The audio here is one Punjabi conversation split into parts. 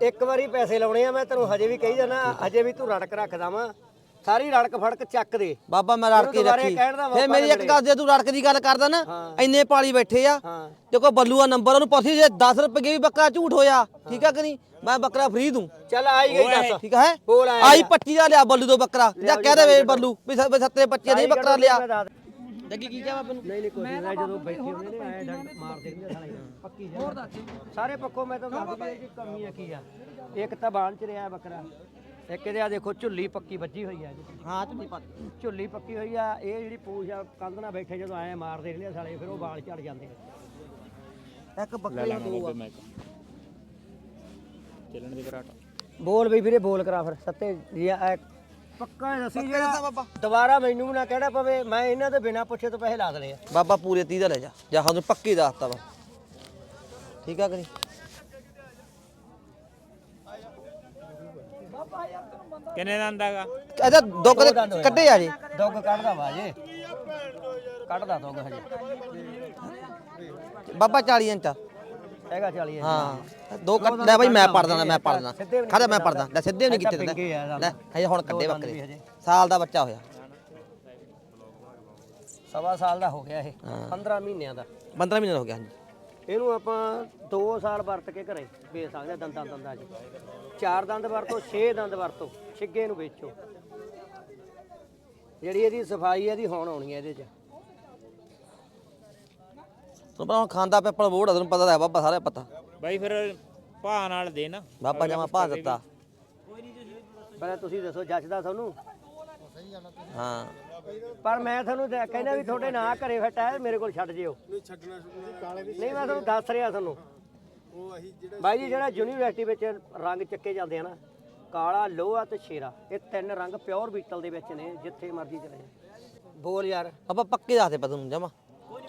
ਇੱਕ ਵਾਰੀ ਪੈਸੇ ਲਾਉਣੇ ਆ ਮੈਂ ਤੈਨੂੰ ਹਜੇ ਵੀ ਕਹੀ ਜਾਣਾ ਹਜੇ ਵੀ ਤੂੰ ਰੜਕ ਰੱਖਦਾ ਵਾਂ। ਸਾਰੀ ਰੜਕ ਫੜਕ ਚੱਕ ਦੇ। ਬਾਬਾ ਮੈਂ ਰੜ ਕੇ ਉਹਨੂੰ ਦੁਬਾਰੇ ਰੱਖੀ। ਕਹਿਣ ਦਾ ਫੇ ਮੇਰੀ ਇੱਕ ਗੱਲ ਜੇ ਤੂੰ ਰੜਕ ਦੀ ਗੱਲ ਕਰਦਾ ਨਾ ਹਾਂ। ਇੰਨੇ ਪਾਲੀ ਬੈਠੇ ਆ ਹਾਂ। ਦੇਖੋ ਬੱਲੂ ਆ ਨੰਬਰ ਉਹਨੂੰ ਪੁੱਛੀ ਜੇ 10 ਰੁਪਏ ਵੀ ਬੱਕਰਾ ਝੂਠ ਹੋਇਆ ਠੀਕ ਆ ਕਿ ਨਹੀਂ? ਮੈਂ ਬੱਕਰਾ ਫ੍ਰੀ ਦੂੰ। ਚੱਲ ਆਈ ਗਈ ਦੱਸ। ਠੀਕ ਹੈ? ਆਇਆ। ਆਈ 25 ਦਾ ਲਿਆ ਬੱਲੂ ਤੋਂ ਬੱਕਰਾ। ਜਾਂ ਕਹਿ ਦੇ ਵੇ ਬੱਲੂ ਵੀ ਸ- ਵੀ ਸੱਤੇ 25 ਨਹੀਂ ਬੱਕਰਾ ਲਿਆ। ਲੱਗੀ ਕੀ ਕਿਹਾ ਬਾਬਾ ਨੂੰ? ਨਹੀਂ ਨਹੀਂ ਕੋਈ ਨਹੀਂ ਜਦੋਂ ਬੈਠੇ ਹੁੰਦੇ ਨੇ ਐ ਡੰਡ ਮਾਰ ਦੇਣਗੇ ਸਾਲੇ ਪੱਕੀ ਹੋਰ ਦੱਸ ਸਾਰੇ ਪੱਕੋ ਮੈਂ ਤਾਂ ਦੱਸ ਦਿਆਂ ਕਿ ਕਮੀ ਆ ਕੀ ਆ। ਇੱਕ ਤਾਂ ਬਾਣ ਚ ਰਿਹਾ ਬੱਕਰਾ। ਇੱਕ ਇਹਦੇ ਆ ਦੇਖੋ ਝੁੱਲੀ ਪੱਕੀ ਵੱਜੀ ਹੋਈ ਆ ਇਹਦੀ। ਹਾਂ ਤੂੰ ਨਹੀਂ ਪਾ ਝੁੱਲੀ ਪੱਕੀ ਹੋਈ ਆ। ਇਹ ਜਿਹੜੀ ਪੂਛ ਆ ਕੰਧ ਨਾਲ ਬੈਠੇ ਜਦੋਂ ਐ ਮਾਰਦੇ ਰਹਿੰਦੇ ਆ ਸਾਲੇ ਫਿਰ ਉਹ ਵਾਲ ਝੜ ਜਾਂਦੇ ਆ। ਇੱਕ ਬੱਕਰੀ ਨੂੰ ਦੋ ਆ। ਚੱਲਣ ਦੇ ਘਰਾਟ। ਬੋਲ ਵੀ ਵੀਰੇ ਬੋਲ ਕਰਾ ਫਿਰ। ਸੱਤੇ ਜੀ ਐ ਪੱਕਾ ਹੀ ਦੱਸੀ ਜਿਹੜਾ ਬਾਬਾ। ਦੁਬਾਰਾ ਮੈਨੂੰ ਵੀ ਨਾ ਕਹਿਣਾ ਪਵੇ ਮੈਂ ਇਹਨਾਂ ਦੇ ਬਿਨਾ ਪੁੱਛੇ ਤੋਂ ਪੈਸੇ ਲਾ ਦਲੇ ਆ। ਬਾਬਾ ਪੂਰੇ 30 ਦਾ ਲੈ ਜਾ। ਜਾਂ ਸਾਨੂੰ ਪੱਕੀ ਦੱਸਤਾ ਵਾ। ਠੀਕ ਆ ਕਿ ਨਹੀਂ? ਕਿੰਨੇ ਦਾ ਆਂਦਾਗਾ ਇਹਦਾ ਦੋ ਕਦੇ ਕੱਢੇ ਆ ਜੀ। ਦੁੱਗ ਕੱਢਦਾ ਵਾ ਜੇ ਕੱਢਦਾ ਦੁੱਗ ਹਜੇ। ਬਾਬਾ 40 ਇੰਚ। ਹੈਗਾ 40 ਹਾਂ। ਦੋ ਕੱਢ ਲੈ ਬਾਈ ਮੈਂ ਪੜ ਦਾਂ ਮੈਂ ਪੜ ਦਾਂ ਖਾਦਾ ਮੈਂ ਪੜਦਾ ਲੈ ਸਿੱਧੇ ਨਹੀਂ ਕੀਤੇ ਦਿੰਦਾ। ਲੈ ਹਜੇ ਹੁਣ ਕੱਢੇ ਬੱਕਰੇ। ਸਾਲ ਦਾ ਬੱਚਾ ਹੋਇਆ। ਸਵਾ ਸਾਲ ਦਾ ਹੋ ਗਿਆ ਇਹ। ਹਾਂ। 15 ਮਹੀਨਿਆਂ ਦਾ। 15 ਮਹੀਨੇ ਹੋ ਗਿਆ ਹਾਂਜੀ। ਇਹਨੂੰ ਆਪਾਂ 2 ਸਾਲ ਵਰਤ ਕੇ ਘਰੇ ਵੇਚ ਸਕਦੇ ਦੰਦਾਂ ਦੰਦਾਂ 'ਚ। ਚਾਰ ਦੰਦ ਵਰਤੋ 6 ਦੰਦ ਵਰਤੋ ਛਿੱਗੇ ਨੂੰ ਵੇਚੋ। ਜਿਹੜੀ ਇਹਦੀ ਸਫ਼ਾਈ ਇਹਦੀ ਹੁਣ ਆਉਣੀ ਹੈ ਇਹਦੇ 'ਚ। ਤੁਹਾਨੂੰ ਪਤਾ ਹੁਣ ਖਾਂਦਾ ਪੇਪਰ ਬੋਰਡ ਆ ਤੁਹਾਨੂੰ ਪਤਾ ਤਾਂ ਹੈ ਬਾਬਾ ਸਾਰੇ ਪਤਾ। ਬਾਈ ਫਿਰ ਭਾ ਨਾਲ ਦੇ ਨਾ। ਬਾਬਾ ਜਮਾ ਪਾ ਦਿੱਤਾ। ਪਹਿਲਾਂ ਤੁਸੀਂ ਦੱਸੋ ਜੱਜਦਾ ਤੁਹਾਨੂੰ? ਹਾਂ। ਪਰ ਮੈਂ ਤੁਹਾਨੂੰ ਤਾਂ ਕਹਿੰਦਾ ਵੀ ਤੁਹਾਡੇ ਨਾਂ ਘਰੇ ਫਿੱਟ ਮੇਰੇ ਕੋਲ ਛੱਡ ਜਿਓ। ਨਹੀਂ ਛੱਡਣਾ ਨਹੀਂ। ਮੈਂ ਤੁਹਾਨੂੰ ਦੱਸ ਰਿਹਾ ਤੁਹਾਨੂੰ। ਬਾਈ ਜੀ ਜਿਹੜਾ ਯੂਨੀਵਰਸਿਟੀ ਵਿੱਚ ਰੰਗ ਚੱਕੇ ਜਾਂਦੇ ਆ ਨਾ ਕਾਲਾ ਲੋਹਾ ਤੇ ਸ਼ੇਰਾ ਇਹ ਤਿੰਨ ਰੰਗ ਪਿਓਰ ਬੀਟਲ ਦੇ ਵਿੱਚ ਨੇ ਜਿੱਥੇ ਮਰਜ਼ੀ ਚਲੇ ਜਾ ਬੋਲ ਯਾਰ। ਬਾਬਾ ਪੱਕੇ ਦੱਸਦੇ ਪਤਾ ਨੂੰ ਜਮਾ।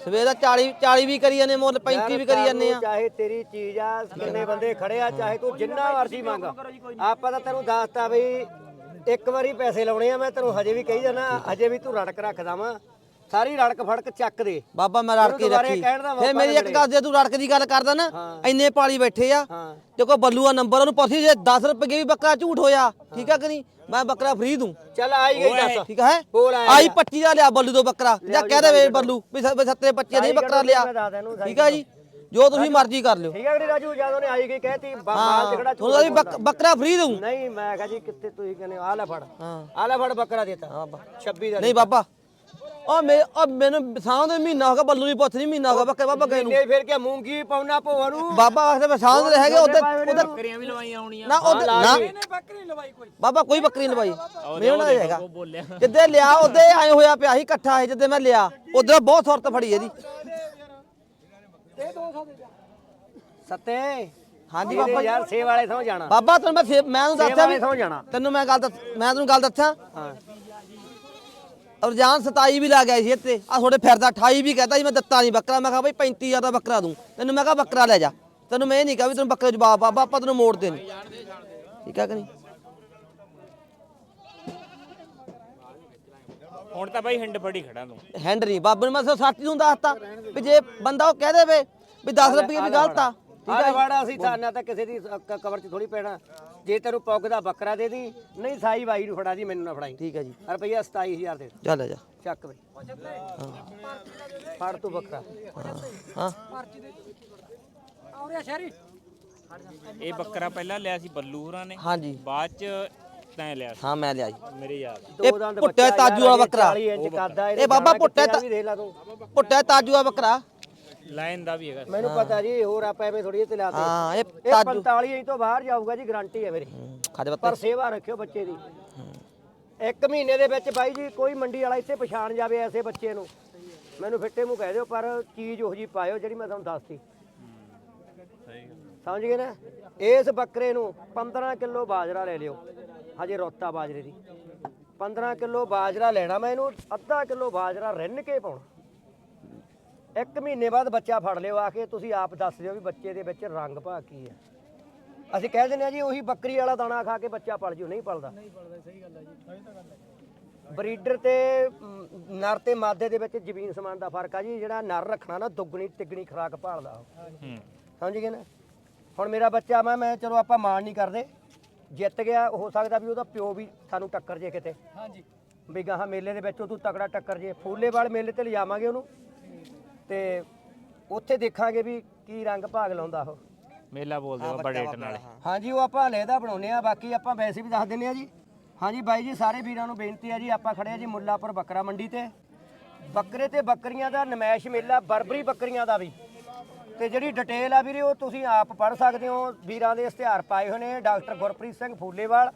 ਸਵੇਰ ਦਾ 40 40 ਵੀ ਕਰੀ ਜਾਂਦੇ ਮੁੱਲ 35 ਵੀ ਕਰੀ ਜਾਂਦੇ ਆ। ਚਾਹੇ ਤੇਰੀ ਚੀਜ਼ ਆ ਕਿੰਨੇ ਬੰਦੇ ਖੜੇ ਆ ਚਾਹੇ ਤੂੰ ਜਿੰਨਾ ਮਰਜ਼ੀ ਮੰਗ। ਆਪਾਂ ਤਾਂ ਤੈਨੂੰ ਦੱਸਤਾ ਵੀ ਇੱਕ ਵਾਰੀ ਪੈਸੇ ਲਾਉਣੇ ਆ ਮੈਂ ਤੈਨੂੰ ਹਜੇ ਵੀ ਕਹੀ ਜਾਣਾ ਹਜੇ ਵੀ ਤੂੰ ਰੜਕ ਰੱਖਦਾ ਵਾਂ। ਸਾਰੀ ਰੜਕ ਫੜਕ ਚੱਕ ਦੇ। ਬਾਬਾ ਮੈਂ ਰੜ ਕੇ ਦੁਬਾਰੇ ਰੱਖੀ। ਦਾ ਫੇ ਮੇਰੀ ਇੱਕ ਗੱਲ ਜੇ ਤੂੰ ਰੜਕ ਦੀ ਗੱਲ ਕਰਦਾ ਨਾ ਹਾਂ। ਇੰਨੇ ਪਾਲੀ ਬੈਠੇ ਆ। ਹਾਂ। ਦੇਖੋ ਬੱਲੂ ਆ ਨੰਬਰ ਉਹਨੂੰ ਪੁੱਛੀ ਜੇ 10 ਰੁਪਏ ਵੀ ਬੱਕਰਾ ਝੂਠ ਹੋਇਆ ਠੀਕ ਆ ਕਿ ਨਹੀਂ? ਮੈਂ ਬੱਕਰਾ ਫ੍ਰੀ ਦੂੰ। ਚੱਲ ਆਈ ਗਈ ਦੱਸ। ਠੀਕ ਹੈ? ਆਈ 25 ਦਾ ਲਿਆ ਬੱਲੂ ਤੋਂ ਬੱਕਰਾ। ਜਾਂ ਕਹਿ ਦੇ ਵੇ ਬੱਲੂ ਵੀ ਸ- ਵੀ ਸੱਤੇ 25 ਨਹੀਂ ਬੱਕਰਾ ਲਿਆ। ਠੀਕ ਆ ਜੀ? ਜੋ ਤੁਸੀਂ ਮਰਜ਼ੀ ਕਰ ਲਿਓ। ਠੀਕ ਹੈ ਕਿ ਰਾਜੂ ਜਦੋਂ ਨੇ ਆਈ ਗਈ ਕਹਿਤੀ ਮਾਲ ਤੇ ਖੜਾ ਤੁਹਾਨੂੰ ਵੀ ਬੱਕ- ਬੱਕਰਾ ਫ੍ਰੀ ਦੂੰ ਨਹੀਂ ਮੈਂ ਕਹਾਂ ਜੀ ਕਿੱਥੇ ਤੁਸੀਂ ਕਹਿੰਦੇ ਹੋ, ਆ ਲੈ ਫੜ। ਹਾਂ। ਆ ਲੈ ਫੜ ਬੱਕਰਾ ਦੇਤਾ ਹਾਂ ਬਾਬਾ 26 ਦਾ ਨਹੀਂ ਬਾਬਾ। ਉਹ ਮੇ ਉਹ ਮੈਨੂੰ ਸਾਹ ਦੇ ਮਹੀਨਾ ਹੋ ਗਿਆ ਬੱਲੂ ਨਹੀਂ ਪੁੱਛ ਨਹੀਂ ਮਹੀਨਾ ਹੋ ਗਿਆ ਬੱਕਰੇ ਬਾਬਾ ਗਏ ਨੂੰ ਨਹੀਂ ਫਿਰ ਕਿ ਮੂੰਗੀ ਪਾਉਣਾ ਭੋਆ ਨੂੰ ਬਾਬਾ ਆਖਦੇ ਮੈਂ ਸਾਹ ਦੇ ਹੈਗੇ ਉਧਰ ਉਧਰ ਬੱਕਰੀਆਂ ਵੀ ਲਵਾਈਆਂ ਆਉਣੀਆਂ ਨਾ ਉਧਰ ਨਾ। ਬਾਬਾ ਕੋਈ ਬੱਕਰੀ ਨਹੀਂ ਲਵਾਈ। ਮੇਰੇ ਨਾਲ ਹੈਗਾ। ਉਹ ਬੋਲਿਆ। ਜਿੱਦੇ ਲਿਆ ਉਹਦੇ ਐ ਹੋਇਆ ਪਿਆ ਸੀ ਇਕੱਠਾ ਸੀ ਜਿੱਦੇ ਮੈਂ ਲਿਆ ਉਧਰ ਬਹੁਤ ਸੁਰਤ ਫੜੀ ਇਹਦੀ। ਸੱਤੇ। ਹਾਂਜੀ ਬਾਬਾ ਬਾਬਾ ਯਾਰ ਸੇ ਵਾਲੇ ਥਾਂ ਜਾਣਾ। ਬਾਬਾ ਤੈਨੂੰ ਮੈਂ ਮੈਂ ਤੈਨੂੰ ਦੱਸਿਆ ਵੀ ਥਾਂ ਜਾਣਾ। ਤੈਨੂੰ ਮੈਂ ਗੱਲ ਦੱਸ ਮੈਂ ਤੈਨੂੰ ਗੱਲ ਦੱਸਾਂ? ਹਾਂ। ਰੁਝਾਨ 27 ਵੀ ਲਾ ਗਿਆ ਸੀ ਇੱਥੇ। ਆ ਥੋੜੇ ਫਿਰਦਾ 28 ਵੀ ਕਹਤਾ ਸੀ ਮੈਂ ਦਿੱਤਾ ਨਹੀਂ ਬੱਕਰਾ। ਮੈਂ ਕਿਹਾ ਬਈ 35000 ਦਾ ਬੱਕਰਾ ਦੂੰ। ਤੈਨੂੰ ਮੈਂ ਕਿਹਾ ਬੱਕਰਾ ਲੈ ਜਾ। ਤੈਨੂੰ ਮੈਂ ਇਹ ਨਹੀਂ ਕਿਹਾ ਵੀ ਤੈਨੂੰ ਬੱਕਰੇ ਜਵਾਬ ਬਾਬਾ ਆਪਾਂ ਤੈਨੂੰ ਮੋੜ ਦੇਣ। ਠੀਕ ਆ ਕਿ ਨਹੀਂ? ਹੁਣ ਤਾਂ ਬਾਈ ਹਿੰਡ ਫੜੀ ਖੜਾ ਤੂੰ। ਹੈਂਡ ਨਹੀਂ ਬਾਬੇ ਨੂੰ ਮੈਂ ਸਿਰਫ ਸੱਚ ਨੂੰ ਦੱਸਤਾ। ਵੀ ਜੇ ਬੰਦਾ ਉਹ ਕਹਿ ਦੇਵੇ ਵੀ 10 ਰੁਪਏ ਵੀ ਗਲਤ ਆ। ਆਹ ਵਾੜਾ ਅਸੀਂ ਤਾਂ ਨਾ ਤਾਂ ਕਿਸੇ ਦੀ ਕ- ਕਬਰ 'ਚ ਥੋੜੀ ਪੈਣਾ। ਜੇ ਤੈਨੂੰ ਪੁੱਗ ਦਾ ਬੱਕਰਾ ਦੇ ਦੀ ਨਹੀਂ ਸਾਈ ਬਾਈ ਨੂੰ ਫੜਾ ਦੀ ਮੈਨੂੰ ਨਾ ਫੜਾਈ। ਠੀਕ ਹੈ ਜੀ। ਰੁਪਈਆ 27000 ਦੇ ਚੱਲ ਲੈ ਜਾ। ਚੱਕ ਬਈ। ਫੜ ਤੂੰ ਬੱਕਰਾ। ਹਾਂ। ਇਹ ਬੱਕਰਾ ਪਹਿਲਾਂ ਲਿਆ ਸੀ ਬੱਲੂ ਹੋਰਾਂ ਨੇ। ਹਾਂਜੀ। ਬਾਅਦ ਚ ਤੈਂ ਲਿਆ ਸੀ। ਹਾਂ ਮੈਂ ਲਿਆ ਜੀ। ਮੇਰੇ ਯਾਦ ਇਹ ਦੋ ਦੰਦ ਪੁੱਟਿਆ ਬੱਚਾ ਤਾਜੂ ਵਾਲਾ ਯਾਰ, ਬੱਕਰਾ 40 ਇੰਚ ਕੱਦਾ ਇਹ ਬਾਬਾ ਪੁੱਟਿਆ ਤਾਂ- ਵੀ ਦੇਖ ਲਾ ਤੂੰ। ਪੁੱਟਿਆ ਤਾਜੂ ਆ ਬੱਕਰਾ। ਲਾਇਨ ਦਾ ਵੀ ਹੈਗਾ। ਮੈਨੂੰ ਪਤਾ ਜੀ ਹੋਰ ਆਪਾਂ ਐਵੇਂ ਥੋੜੀ ਤੇ ਲਾ ਹਾਂ ਇਹ ਇਹ ਤਾਜੂ। 45 ਇੰਚ ਤੋਂ ਬਾਹਰ ਜਾਊਗਾ ਜੀ ਗਾਰੰਟੀ ਹੈ ਮੇਰੀ। ਖਾਦੇ ਬੱਤੇ ਪਰ ਸੇਵਾ ਰੱਖਿਓ ਬੱਚੇ ਦੀ। ਇੱਕ ਮਹੀਨੇ ਦੇ ਵਿੱਚ ਬਾਈ ਜੀ ਕੋਈ ਮੰਡੀ ਵਾਲਾ ਇੱਥੇ ਪਛਾਣ ਜਾਵੇ ਐਸੇ ਬੱਚੇ ਨੂੰ। ਮੈਨੂੰ ਫਿੱਟੇ ਮੂੰਹ ਕਹਿ ਦਿਓ ਪਰ ਚੀਜ਼ ਉਹੋ ਜੀ ਪਾਇਓ ਜਿਹੜੀ ਮੈਂ ਤੁਹਾਨੂੰ ਦੱਸਤੀ। ਸਮਝ ਗਏ ਨਾ? ਇਸ ਬੱਕਰੇ ਨੂੰ 15 ਕਿਲੋ ਬਾਜਰਾ ਲੈ ਲਿਓ। ਹਜੇ ਰੋਤਾ ਬਾਜਰੇ ਦੀ। 15 ਕਿਲੋ ਬਾਜਰਾ ਲੈਣਾ ਮੈਂ ਇਹਨੂੰ ਅੱਧਾ ਕਿਲੋ ਬਾਜਰਾ ਰਿੰਨ ਕੇ ਪਾਉਣਾ। ਇੱਕ ਮਹੀਨੇ ਬਾਅਦ ਬੱਚਾ ਫੜ ਲਿਓ ਆ ਕੇ ਤੁਸੀਂ ਆਪ ਦੱਸ ਦਿਓ ਵੀ ਬੱਚੇ ਦੇ ਵਿੱਚ ਰੰਗ ਭਾ ਕੀ ਹੈ। ਅਸੀਂ ਕਹਿ ਦਿੰਦੇ ਆ ਜੀ ਉਹੀ ਬੱਕਰੀ ਵਾਲਾ ਦਾਣਾ ਖਾ ਕੇ ਬੱਚਾ ਪਲ ਜੂ ਨਹੀਂ ਪਲਦਾ। ਨਹੀਂ ਪਲਦਾ ਸਹੀ ਗੱਲ ਹੈ ਜੀ। ਬਰੀਡਰ ਤੇ ਮ, ਨਰ ਤੇ ਮਾਦੇ ਦੇ ਵਿੱਚ ਜ਼ਮੀਨ ਸਮਾਨ ਦਾ ਫ਼ਰਕ ਆ ਜੀ ਜਿਹੜਾ ਨਰ ਰੱਖਣਾ ਨਾ ਦੁੱਗਣੀ ਤਿੱਗਣੀ ਖੁਰਾਕ ਭਾਲਦਾ ਉਹ। ਹੂੰ ਸਮਝ ਗਏ ਨਾ? ਹੁਣ ਮੇਰਾ ਬੱਚਾ ਮੈਂ ਮੈਂ ਚਲੋ ਆਪਾਂ ਮਾਣ ਨਹੀਂ ਕਰਦੇ। ਜਿੱਤ ਗਿਆ ਹੋ ਸਕਦਾ ਵੀ ਉਹਦਾ ਪਿਓ ਵੀ ਸਾਨੂੰ ਟੱਕਰ ਜੇ ਕਿਤੇ। ਹਾਂਜੀ ਵੀ ਗਾਹਾਂ ਮੇਲੇ ਦੇ ਵਿੱਚ ਉਹ ਤੂੰ ਤਕੜਾ ਟੱਕਰ ਜੇ। ਫੂਲੇਵਾਲ ਮੇਲੇ ਤੇ ਲਿਜਾਵਾਂਗੇ ਉਹਨੂੰ। ਤੇ ਉੱਥੇ ਦੇਖਾਂਗੇ ਵੀ ਕੀ ਰੰਗ ਭਾਗ ਲਾਉਂਦਾ ਉਹ। ਮੇਲਾ ਬੋਲਦੇ ਆ ਬੜੇ ਢ ਨਾਲੇ। ਹਾਂਜੀ ਉਹ ਆਪਾਂ ਲਹਿਦਾ ਬਣਾਉਨੇ ਆ ਬਾਕੀ ਆਪਾਂ ਵੈਸੇ ਵੀ ਦੱਸ ਦਿੰਨੇ ਆ ਜੀ। ਹਾਂਜੀ ਬਾਈ ਜੀ ਸਾਰੇ ਵੀਰਾਂ ਨੂੰ ਬੇਨਤੀ ਹੈ ਜੀ ਆਪਾਂ ਖੜੇ ਆ ਜੀ ਮੁੱਲਾਪੁਰ ਬੱਕਰਾ ਮੰਡੀ ਤੇ। ਬੱਕਰੇ ਤੇ ਬੱਕਰੀਆਂ ਦਾ ਨਮੈਸ਼ ਮੇਲਾ ਬਰਬਰੀ ਬੱਕਰੀਆਂ ਦਾ ਵੀ। ਤੇ ਜਿਹੜੀ ਡਿਟੇਲ ਆ ਵੀਰੇ ਉਹ ਤੁਸੀਂ ਆਪ ਪੜ੍ਹ ਸਕਦੇ ਹੋ। ਵੀਰਾਂ ਦੇ ਇਸ਼ਤਿਹਾਰ ਪਾਏ ਹੋਏ ਨੇ ਡਾਕਟਰ ਗੁਰਪ੍ਰੀਤ ਸਿੰਘ ਫੂਲੇਵਾਲ।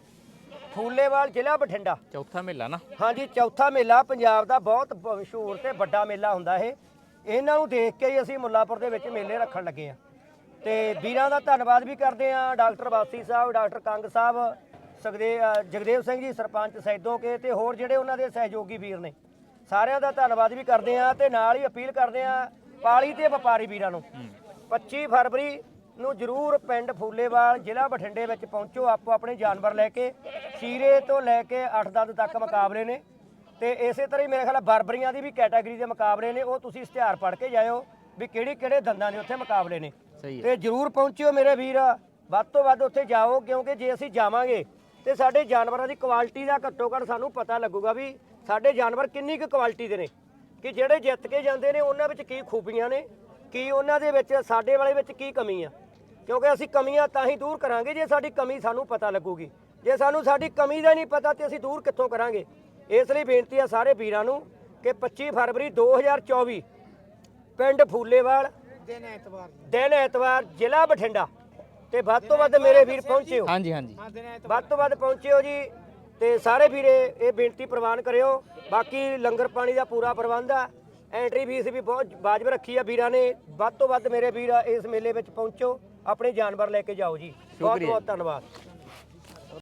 ਫੂਲੇਵਾਲ ਜ਼ਿਲ੍ਹਾ ਬਠਿੰਡਾ। ਚੌਥਾ ਮੇਲਾ ਨਾ। ਹਾਂਜੀ ਚੌਥਾ ਮੇਲਾ ਪੰਜਾਬ ਦਾ ਬਹੁਤ ਮਸ਼ਹੂਰ ਤੇ ਵੱਡਾ ਮੇਲਾ ਹੁੰਦਾ ਇਹ। ਇਹਨਾਂ ਨੂੰ ਦੇਖ ਕੇ ਹੀ ਅਸੀਂ ਮੁੱਲਾਪੁਰ ਦੇ ਵਿੱਚ ਮੇਲੇ ਰੱਖਣ ਲੱਗੇ ਆ ਤੇ ਵੀਰਾਂ ਦਾ ਧੰਨਵਾਦ ਵੀ ਕਰਦੇ ਆ ਡਾਕਟਰ ਵਾਸੀ ਸਾਹਿਬ, ਡਾਕਟਰ ਕੰਗ ਸਾਹਿਬ ਸਗਦੇ ਜਗਦੇਵ ਸਿੰਘ ਜੀ, ਸਰਪੰਚ ਸੈਦੋਂ ਕੇ ਤੇ ਹੋਰ ਜਿਹੜੇ ਉਹਨਾਂ ਦੇ ਸਹਿਯੋਗੀ ਵੀਰ ਨੇ। ਸਾਰਿਆਂ ਦਾ ਧੰਨਵਾਦ ਵੀ ਕਰਦੇ ਆ ਤੇ ਨਾਲ ਹੀ ਅਪੀਲ ਕਰਦੇ ਆ ਪਾਲੀ ਤੇ ਵਪਾਰੀ ਵੀਰਾਂ ਨੂੰ। 25 ਫਰਵਰੀ ਨੂੰ ਜਰੂਰ ਪਿੰਡ ਫੂਲੇਵਾਲ ਜ਼ਿਲ੍ਹਾ ਬਠਿੰਡੇ ਵਿੱਚ ਪਹੁੰਚੋ ਆਪੋ ਆਪਣੇ ਜਾਨਵਰ ਲੈ ਕੇ, ਸ਼ੀਰੇ ਤੋਂ ਲੈ ਕੇ 8 ਦੰਦ ਤੱਕ ਮੁਕਾਬਲੇ ਨੇ। ਤੇ ਇਸੇ ਤਰ੍ਹਾਂ ਹੀ ਮੇਰੇ ਖਿਆਲ ਬਰਬਰੀਆਂ ਦੀ ਵੀ ਕੈਟਾਗਰੀ ਦੇ ਮੁਕਾਬਲੇ ਨੇ ਉਹ ਤੁਸੀਂ ਇਸ਼ਤਿਹਾਰ ਪੜ੍ਹ ਕੇ ਜਾਇਓ ਵੀ ਕਿਹੜੇ ਕਿਹੜੇ ਦੰਦਾਂ ਦੇ ਉੱਥੇ ਮੁਕਾਬਲੇ ਨੇ। ਸਹੀ ਹੈ। ਤੇ ਜਰੂਰ ਪਹੁੰਚਿਓ ਮੇਰੇ ਵੀਰ ਵੱਧ ਤੋਂ ਵੱਧ ਉੱਥੇ ਜਾਓ ਕਿਉਂਕਿ ਜੇ ਅਸੀਂ ਜਾਵਾਂਗੇ ਤੇ ਸਾਡੇ ਜਾਨਵਰਾਂ ਦੀ ਕੁਆਲਿਟੀ ਦਾ ਘੱਟੋ ਘੱਟ ਸਾਨੂੰ ਪਤਾ ਲੱਗੂਗਾ ਵੀ ਸਾਡੇ ਜਾਨਵਰ ਕਿੰਨੀ ਕੁ ਕੁਆਲਿਟੀ ਦੇ ਨੇ ਕਿ ਜਿਹੜੇ ਜਿੱਤ ਕੇ ਜਾਂਦੇ ਨੇ ਉਹਨਾਂ ਵਿੱਚ ਕੀ ਖੂਬੀਆਂ ਨੇ ਕੀ ਉਹਨਾਂ ਦੇ ਵਿੱਚ ਸਾਡੇ ਵਾਲੇ ਵਿੱਚ ਕੀ ਕਮੀ ਆ। ਕਿਉਂਕਿ ਅਸੀਂ ਕਮੀਆਂ ਤਾਂ ਹੀ ਦੂਰ ਕਰਾਂਗੇ ਜੇ ਸਾਡੀ ਕਮੀ ਸਾਨੂੰ ਪਤਾ ਲੱਗੂਗੀ। ਜੇ ਸਾਨੂੰ ਸਾਡੀ ਕਮੀ ਦਾ ਨਹੀਂ ਪਤਾ ਤੇ ਅਸੀਂ ਦੂਰ ਕਿੱਥੋਂ ਕਰਾਂਗੇ? ਇਸ ਲਈ ਬੇਨਤੀ ਆ ਸਾਰੇ ਵੀਰਾਂ ਨੂੰ ਕਿ 25 ਫਰਵਰੀ 2024 ਪਿੰਡ ਫੂਲੇਵਾਲ ਦਿਨ ਐਤਵਾਰ ਦਿਨ ਐਤਵਾਰ ਜ਼ਿਲ੍ਹਾ ਬਠਿੰਡਾ ਤੇ ਵੱਧ ਤੋਂ ਵੱਧ ਮੇਰੇ ਵੀਰ ਪਹੁੰਚਿਓ ਹਾਂਜੀ ਹਾਂਜੀ। ਵੱਧ ਤੋਂ ਵੱਧ ਪਹੁੰਚਿਓ ਜੀ ਤੇ ਸਾਰੇ ਵੀਰੇ ਇਹ ਬੇਨਤੀ ਪ੍ਰਵਾਨ ਕਰਿਓ। ਬਾਕੀ ਲੰਗਰ ਪਾਣੀ ਦਾ ਪੂਰਾ ਪ੍ਰਬੰਧ ਆ। ਐਂਟਰੀ ਫੀਸ ਵੀ ਬਹੁਤ ਵਾਜਬ ਰੱਖੀ ਆ ਵੀਰਾਂ ਨੇ। ਵੱਧ ਤੋਂ ਵੱਧ ਮੇਰੇ ਵੀਰ ਇਸ ਮੇਲੇ ਵਿੱਚ ਪਹੁੰਚੋ। ਆਪਣੇ ਜਾਨਵਰ ਲੈ ਕੇ ਜਾਓ ਜੀ। ਬਹੁਤ ਬਹੁਤ ਧੰਨਵਾਦ।